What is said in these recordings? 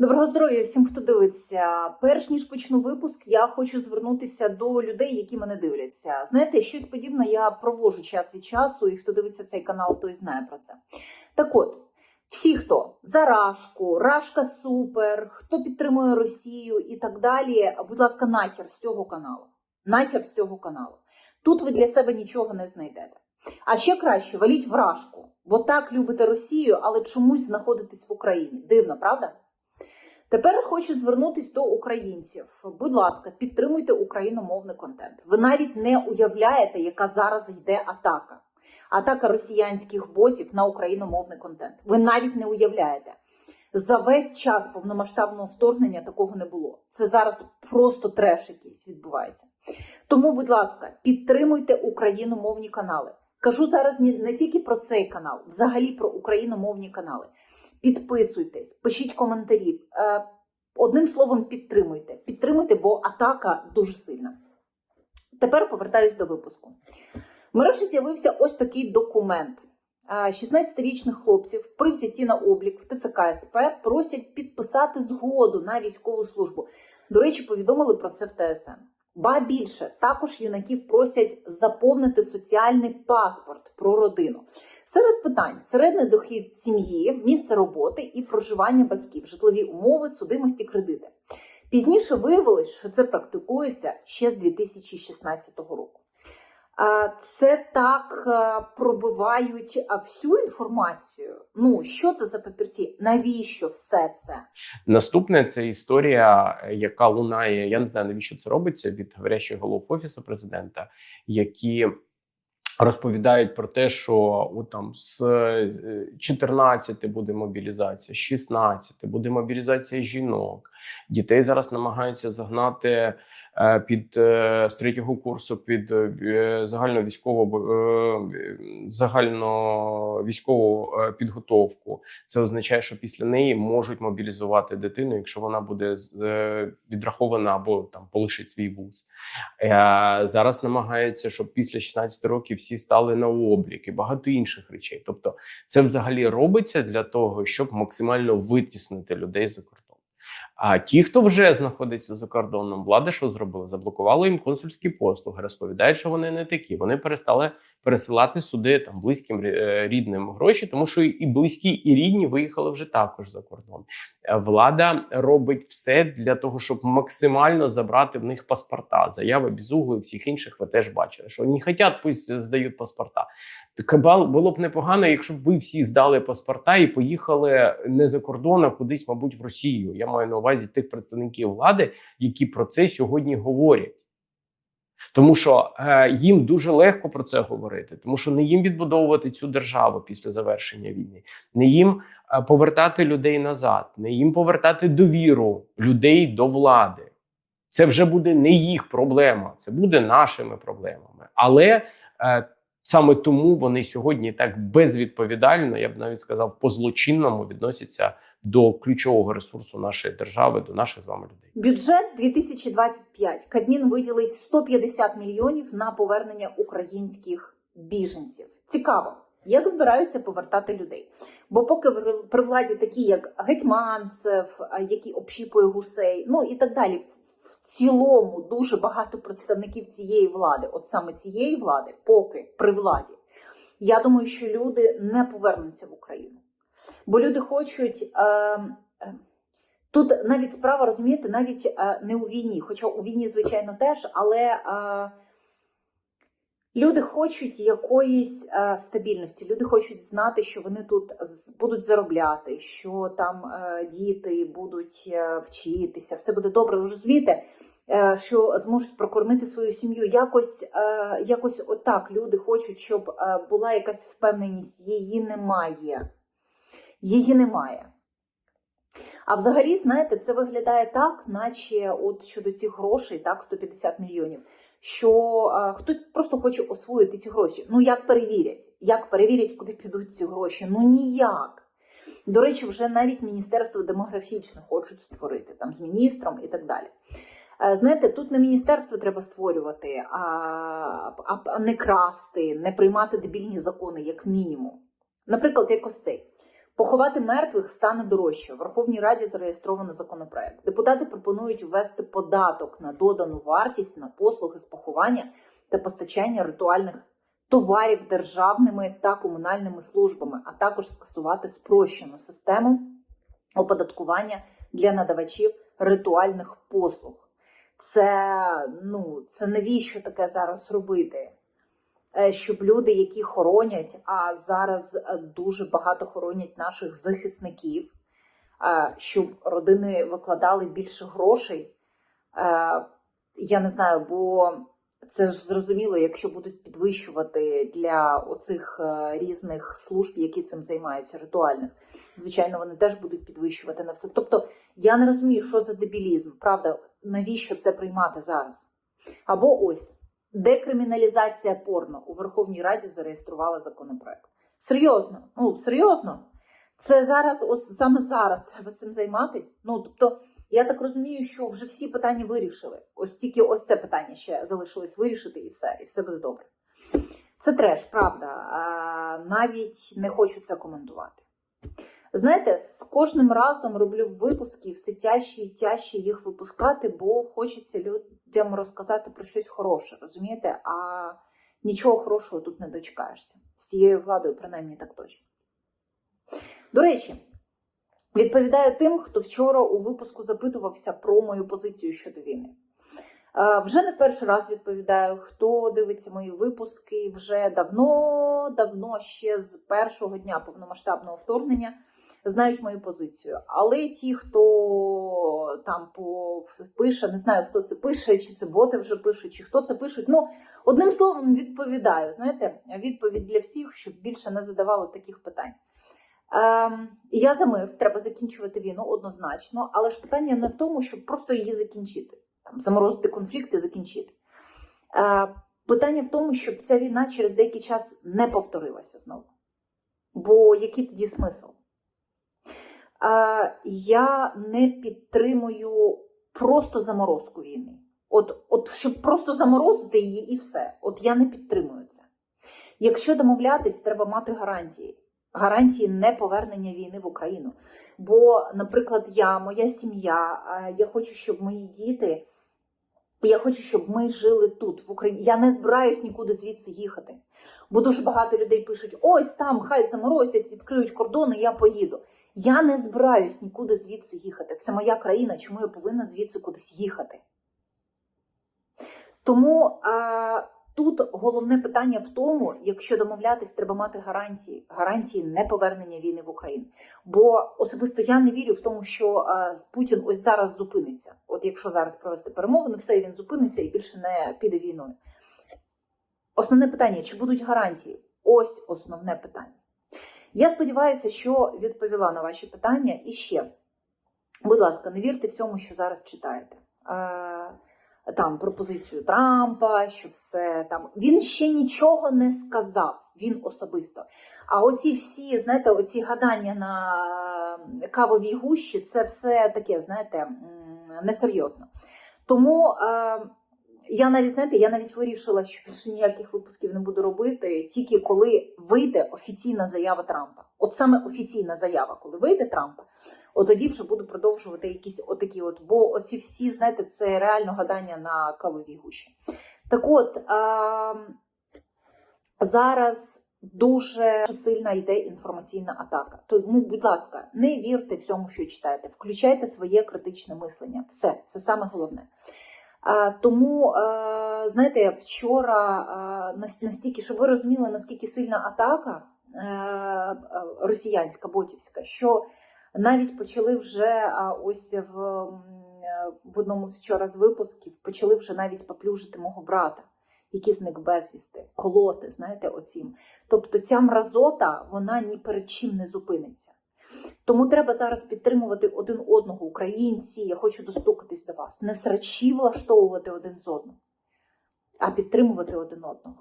Доброго здоров'я всім, хто дивиться. Перш ніж почну випуск, я хочу звернутися до людей, які мене дивляться. Знаєте, щось подібне я провожу час від часу, і хто дивиться цей канал, той знає про це. Так от, всі, хто за Рашку, Рашка Супер, хто підтримує Росію і так далі, будь ласка, нахер з цього каналу. Нахер з цього каналу. Тут ви для себе нічого не знайдете. А ще краще валіть в Рашку, бо так любите Росію, але чомусь знаходитесь в Україні. Дивно, правда? Тепер хочу звернутися до українців. Будь ласка, підтримуйте україномовний контент. Ви навіть не уявляєте, яка зараз йде атака. Атака росіянських ботів на україномовний контент. Ви навіть не уявляєте. За весь час повномасштабного вторгнення такого не було. Це зараз просто треш якийсь відбувається. Тому, будь ласка, підтримуйте україномовні канали. Кажу зараз не, тільки про цей канал, взагалі про україномовні канали. Підписуйтесь, пишіть коментарі. Е, одним словом, підтримуйте. Підтримуйте, бо атака дуже сильна. Тепер повертаюсь до випуску. В мережі з'явився ось такий документ. Е, 16-річних хлопців при взятті на облік в ТЦК СП просять підписати згоду на військову службу. До речі, повідомили про це в ТСН. Ба більше також юнаків просять заповнити соціальний паспорт про родину. Серед питань середній дохід сім'ї, місце роботи і проживання батьків, житлові умови, судимості, кредити. Пізніше виявилось, що це практикується ще з 2016 року. Це так пробивають всю інформацію. Ну що це за папірці? Навіщо все це? Наступне це історія, яка лунає. Я не знаю, навіщо це робиться від говорящих голов офісу президента, які розповідають про те, що у там з е, 14 буде мобілізація, з 16 буде мобілізація жінок. Дітей зараз намагаються загнати е, під е, з третього курсу під е, загальну військову е, загальну військову е, підготовку. Це означає, що після неї можуть мобілізувати дитину, якщо вона буде е, відрахована або там полишить свій вуз. Е, Зараз намагаються, щоб після 16 років всі стали на облік і багато інших речей. Тобто, це взагалі робиться для того, щоб максимально витіснити людей за кордон. А ті, хто вже знаходиться за кордоном, влада що зробила? Заблокувала їм консульські послуги, розповідають, що вони не такі. Вони перестали пересилати сюди там близьким е, рідним гроші, тому що і близькі, і рідні виїхали вже також за кордон. Е, Влада робить все для того, щоб максимально забрати в них паспорта. Заяви Бізугли і всіх інших ви теж бачили, що не хочуть, пусть здають паспорта. Так бал- було б непогано, якщо б ви всі здали паспорта і поїхали не за кордон, а кудись, мабуть, в Росію. Я маю на увазі тих представників влади, які про це сьогодні говорять. Тому що е, їм дуже легко про це говорити, тому що не їм відбудовувати цю державу після завершення війни, не їм е, повертати людей назад, не їм повертати довіру людей до влади. Це вже буде не їх проблема, це буде нашими проблемами. Але е, саме тому вони сьогодні так безвідповідально, я б навіть сказав, по злочинному відносяться до ключового ресурсу нашої держави, до наших з вами людей. Бюджет 2025. Кабмін виділить 150 мільйонів на повернення українських біженців. Цікаво, як збираються повертати людей. Бо поки при владі такі, як Гетьманцев, який общіпує гусей, ну і так далі. В цілому дуже багато представників цієї влади, от саме цієї влади, поки при владі. Я думаю, що люди не повернуться в Україну. Бо люди хочуть. Е, е, Тут навіть справа розумієте, навіть е, не у війні, хоча у війні, звичайно, теж, але е, люди хочуть якоїсь е, стабільності. Люди хочуть знати, що вони тут будуть заробляти, що там е, діти будуть е, вчитися, все буде добре. Ви розумієте, що зможуть прокормити свою сім'ю. Якось, якось отак люди хочуть, щоб була якась впевненість. Її немає. Її немає. А взагалі, знаєте, це виглядає так, наче от щодо цих грошей, так, 150 мільйонів, що а, хтось просто хоче освоїти ці гроші. Ну як перевірять? Як перевірять, куди підуть ці гроші? Ну ніяк. До речі, вже навіть Міністерство демографічне хочуть створити там з міністром і так далі. Е, Знаєте, тут не міністерство треба створювати, а, а не красти, не приймати дебільні закони, як мінімум. Наприклад, як ось цей. Поховати мертвих стане дорожче. В Верховній Раді зареєстровано законопроект. Депутати пропонують ввести податок на додану вартість на послуги з поховання та постачання ритуальних товарів державними та комунальними службами, а також скасувати спрощену систему оподаткування для надавачів ритуальних послуг. Це ну це навіщо таке зараз робити? Е, Щоб люди, які хоронять, а зараз е, дуже багато хоронять наших захисників, е, щоб родини викладали більше грошей. Я не знаю, бо це ж зрозуміло, якщо будуть підвищувати для оцих різних служб, які цим займаються, ритуальних, звичайно, вони теж будуть підвищувати на все. Тобто я не розумію, що за дебілізм, правда, навіщо це приймати зараз? Або ось декриміналізація порно у Верховній Раді зареєструвала законопроект. Серйозно, ну серйозно, це зараз, от саме зараз треба цим займатись. Ну тобто, я так розумію, що вже всі питання вирішили. Ось тільки ось це питання ще залишилось вирішити, і все, і все буде добре. Це треш, правда. Навіть не хочу це коментувати. Знаєте, з кожним разом роблю випуски, все тяжче і тяжче їх випускати, бо хочеться людям розказати про щось хороше, розумієте? А нічого хорошого тут не дочекаєшся. З цією владою, принаймні, так точно. До речі, відповідаю тим, хто вчора у випуску запитувався про мою позицію щодо війни. Вже не перший раз відповідаю, хто дивиться мої випуски вже давно, давно ще з першого дня повномасштабного вторгнення знають мою позицію. Але ті, хто там пише, не знаю, хто це пише, чи це боти вже пишуть, чи хто це пишуть. Ну, одним словом, відповідаю. Знаєте, відповідь для всіх, щоб більше не задавали таких питань. Ем, я за мир, треба закінчувати війну однозначно, але ж питання не в тому, щоб просто її закінчити, там, заморозити конфлікт і закінчити. Е, питання в тому, щоб ця війна через деякий час не повторилася знову. Бо який тоді смисл? Я не підтримую просто заморозку війни. От, от щоб просто заморозити її і все. От я не підтримую це. Якщо домовлятись, треба мати гарантії. Гарантії неповернення війни в Україну. Бо, наприклад, я, моя сім'я, я хочу, щоб мої діти, я хочу, щоб ми жили тут, в Україні. Я не збираюсь нікуди звідси їхати. Бо дуже багато людей пишуть: ось там, хай заморозять, відкриють кордони, я поїду. Я не збираюсь нікуди звідси їхати. Це моя країна, чому я повинна звідси кудись їхати? Тому а, тут головне питання в тому, якщо домовлятись, треба мати гарантії, гарантії неповернення війни в Україну. Бо особисто я не вірю в тому, що а, Путін ось зараз зупиниться. От якщо зараз провести перемовини, все він зупиниться і більше не піде війною. Основне питання: чи будуть гарантії? Ось основне питання. Я сподіваюся, що відповіла на ваші питання. І ще, будь ласка, не вірте всьому, що зараз читаєте. Е, Там пропозицію Трампа, що все там. Він ще нічого не сказав, він особисто. А оці всі, знаєте, оці гадання на кавовій гущі, це все таке, знаєте, несерйозно. Тому. Е, я навіть знаєте, я навіть вирішила, що більше ніяких випусків не буду робити, тільки коли вийде офіційна заява Трампа. От саме офіційна заява, коли вийде Трампа, от тоді вже буду продовжувати якісь отакі, от, бо оці всі, знаєте, це реально гадання на кавовій гущі. Так от е- зараз дуже сильна йде інформаційна атака. Тому, будь ласка, не вірте всьому, що читаєте, включайте своє критичне мислення. Все, це саме головне. А, Тому, е, знаєте, вчора е, настільки, щоб ви розуміли, наскільки сильна атака е, е, росіянська, ботівська, що навіть почали вже ось в, е, в одному вчора з випусків почали вже навіть поплюжити мого брата, який зник безвісти, колоти, знаєте, оцім. Тобто ця мразота, вона ні перед чим не зупиниться. Тому треба зараз підтримувати один одного, українці. Я хочу достукатись до вас. Не срачі влаштовувати один з одним, а підтримувати один одного.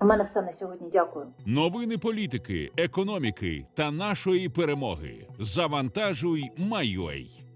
У мене все на сьогодні. Дякую. Новини політики, економіки та нашої перемоги. Завантажуй, Майой.